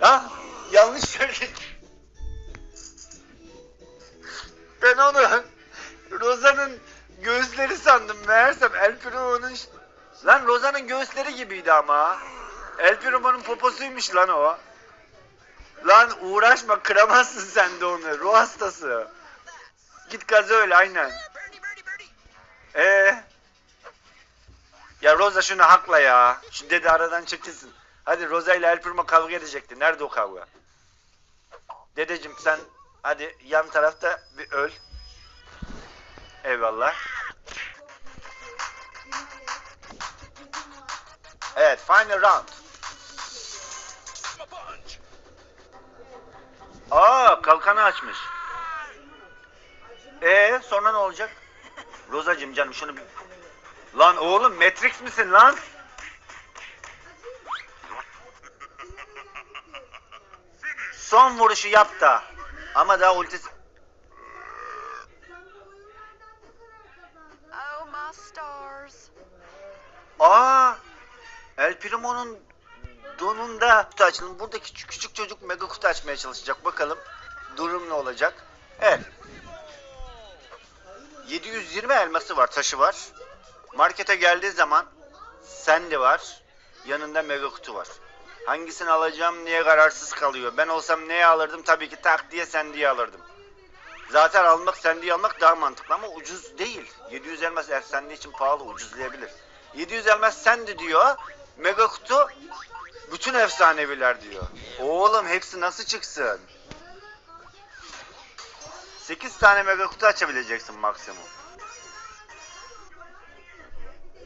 Ha? Yanlış söyledim. Ben onu Roza'nın göğüsleri sandım. Meğersem El Primo'nun... Lan Roza'nın göğüsleri gibiydi ama. El Primo'nun poposuymuş lan o. Lan uğraşma kıramazsın sen de onu. Ruh hastası. Git gazı öyle aynen. Ee. Ya Roza şunu hakla ya. Şu dede aradan çekilsin. Hadi Roza ile El Primo kavga edecekti. Nerede o kavga? Dedeciğim sen hadi yan tarafta bir öl. Eyvallah. Evet, final round. Aa, kalkanı açmış. Ee, sonra ne olacak? Rozacığım canım şunu bir... Lan oğlum Matrix misin lan? Son vuruşu yap da. Ama daha ultisi... Oh. Aa! El Primo'nun donunda kutu açılım. Buradaki küçük, çocuk mega kutu açmaya çalışacak. Bakalım durum ne olacak. Evet. 720 elması var, taşı var. Markete geldiği zaman Sandy var. Yanında mega kutu var. Hangisini alacağım niye kararsız kalıyor. Ben olsam neye alırdım? Tabii ki tak diye Sandy'yi alırdım. Zaten almak Sandy'yi almak daha mantıklı ama ucuz değil. 700 elmas Sandy için pahalı ucuzlayabilir. 700 elmas Sandy diyor. Mega kutu bütün efsaneviler diyor. Oğlum hepsi nasıl çıksın? 8 tane mega kutu açabileceksin maksimum.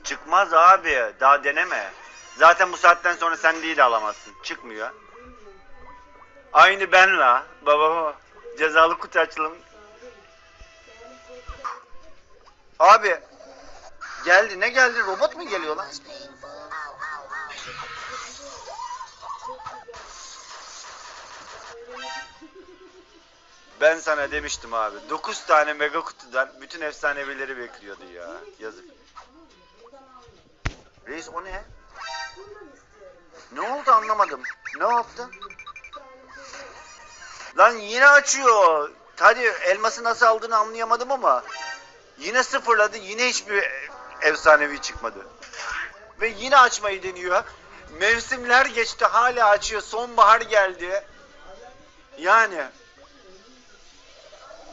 Çıkmaz abi. Daha deneme. Zaten bu saatten sonra sen değil alamazsın. Çıkmıyor. Aynı ben la. Baba cezalı kutu açılım. Abi geldi ne geldi robot mu geliyor lan? Ben sana demiştim abi. 9 tane mega kutudan bütün efsanevileri bekliyordu ya. Yazık. Reis o ne? Ne oldu anlamadım. Ne yaptı? Lan yine açıyor. Hadi elması nasıl aldığını anlayamadım ama yine sıfırladı. Yine hiçbir efsanevi çıkmadı. Ve yine açmayı deniyor. Mevsimler geçti hala açıyor. Sonbahar geldi. Yani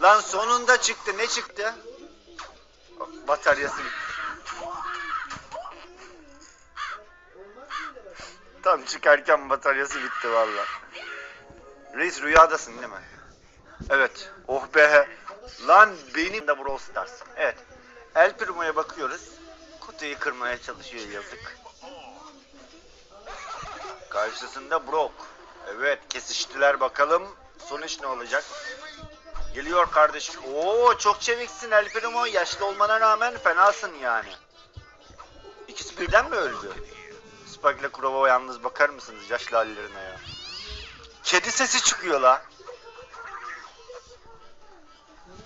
Lan sonunda çıktı. Ne çıktı? Bataryası Tam çıkarken bataryası bitti valla. Reis rüyadasın değil mi? Evet. Oh be. Lan benim de Brawl Stars. Evet. El Primo'ya bakıyoruz. Kutuyu kırmaya çalışıyor yazık. Karşısında Brock. Evet kesiştiler bakalım. Sonuç ne olacak? Geliyor kardeşim. Oo çok çeviksin El Primo. Yaşlı olmana rağmen fenasın yani. İkisi birden mi öldü? İle Kurova yalnız bakar mısınız yaşlı hallerine ya? Kedi sesi çıkıyor la.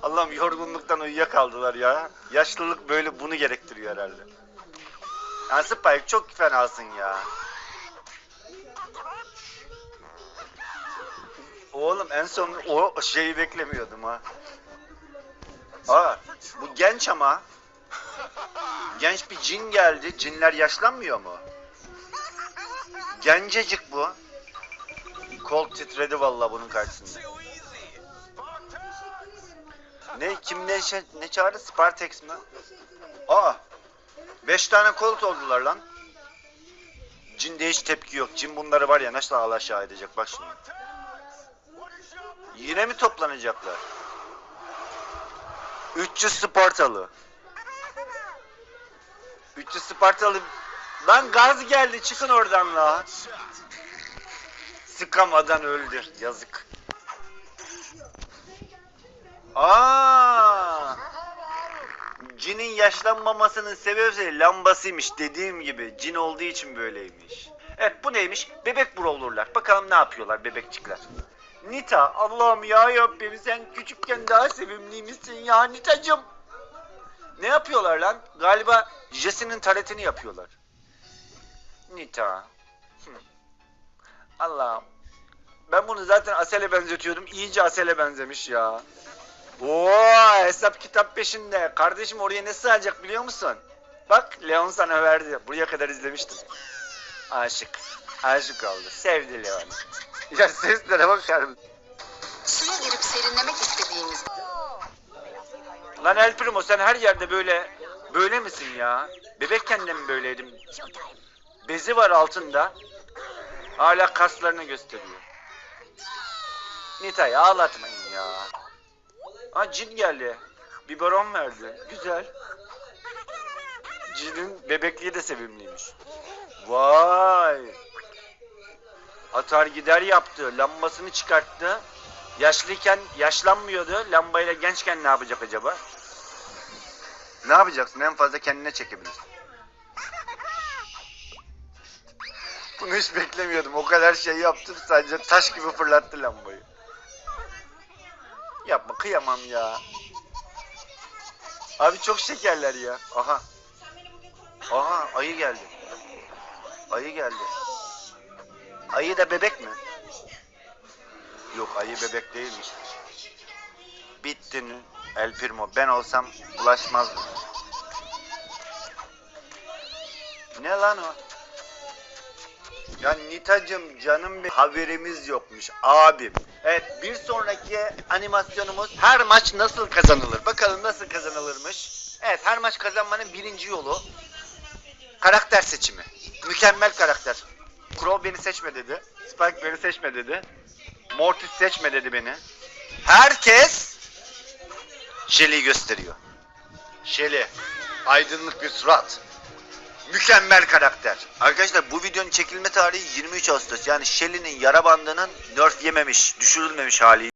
Allah'ım yorgunluktan uyuyakaldılar ya. Yaşlılık böyle bunu gerektiriyor herhalde. Yani Spike çok fenasın ya. Oğlum en son o şeyi beklemiyordum ha. Aa, bu genç ama. Genç bir cin geldi. Cinler yaşlanmıyor mu? Gencecik bu. Kol titredi valla bunun karşısında. Ne kim ne şey, ne çağırdı? Spartex mi? Aa. Beş tane kolt oldular lan. Cinde hiç tepki yok. Cin bunları var ya nasıl alaşağı edecek bak şimdi. Yine mi toplanacaklar? 300 Spartalı. 300 Spartalı. Lan gaz geldi çıkın oradan la. Sıkamadan öldü. Yazık. Aa! Cinin yaşlanmamasının sebebi lambasıymış dediğim gibi. Cin olduğu için böyleymiş. Evet bu neymiş? Bebek brawlerlar. Bakalım ne yapıyorlar bebekçikler. Nita Allah'ım ya Rabbim sen küçükken daha sevimliymişsin ya Nitacım. Ne yapıyorlar lan? Galiba Jesse'nin taretini yapıyorlar. Nita. Hı. Allah'ım. Ben bunu zaten Asel'e benzetiyordum. İyice Asel'e benzemiş ya. Oo hesap kitap peşinde. Kardeşim oraya ne sığacak biliyor musun? Bak Leon sana verdi. Buraya kadar izlemiştim. Aşık. Aşık oldu. Sevdi Leon. Ya seslere bakar mısın? Suya girip serinlemek istediğimiz Lan El Primo sen her yerde böyle böyle misin ya? Bebekken de mi böyleydim? Bezi var altında. Hala kaslarını gösteriyor. Nita'yı ağlatmayın ya. Ha cin geldi. Biberon verdi. Güzel. Cinin bebekliği de sevimliymiş. Vay. Atar gider yaptı. Lambasını çıkarttı. Yaşlıyken yaşlanmıyordu. Lambayla gençken ne yapacak acaba? Ne yapacaksın? En fazla kendine çekebilirsin. Bunu hiç beklemiyordum. O kadar şey yaptım sadece taş gibi fırlattı lambayı. Yapma kıyamam ya. Abi çok şekerler ya. Aha. Aha ayı geldi. Ayı geldi. Ayı da bebek mi? Yok ayı bebek değilmiş. Bittin El Primo. Ben olsam bulaşmazdım. Ne lan o? Ya Nitacım canım bir haberimiz yokmuş abim. Evet bir sonraki animasyonumuz her maç nasıl kazanılır? Bakalım nasıl kazanılırmış. Evet her maç kazanmanın birinci yolu karakter seçimi. Mükemmel karakter. Crow beni seçme dedi. Spike beni seçme dedi. Mortis seçme dedi beni. Herkes Shelly'i gösteriyor. Shelly. Aydınlık bir surat. Mükemmel karakter. Arkadaşlar bu videonun çekilme tarihi 23 Ağustos. Yani Shelly'nin yara bandının nerf yememiş, düşürülmemiş hali.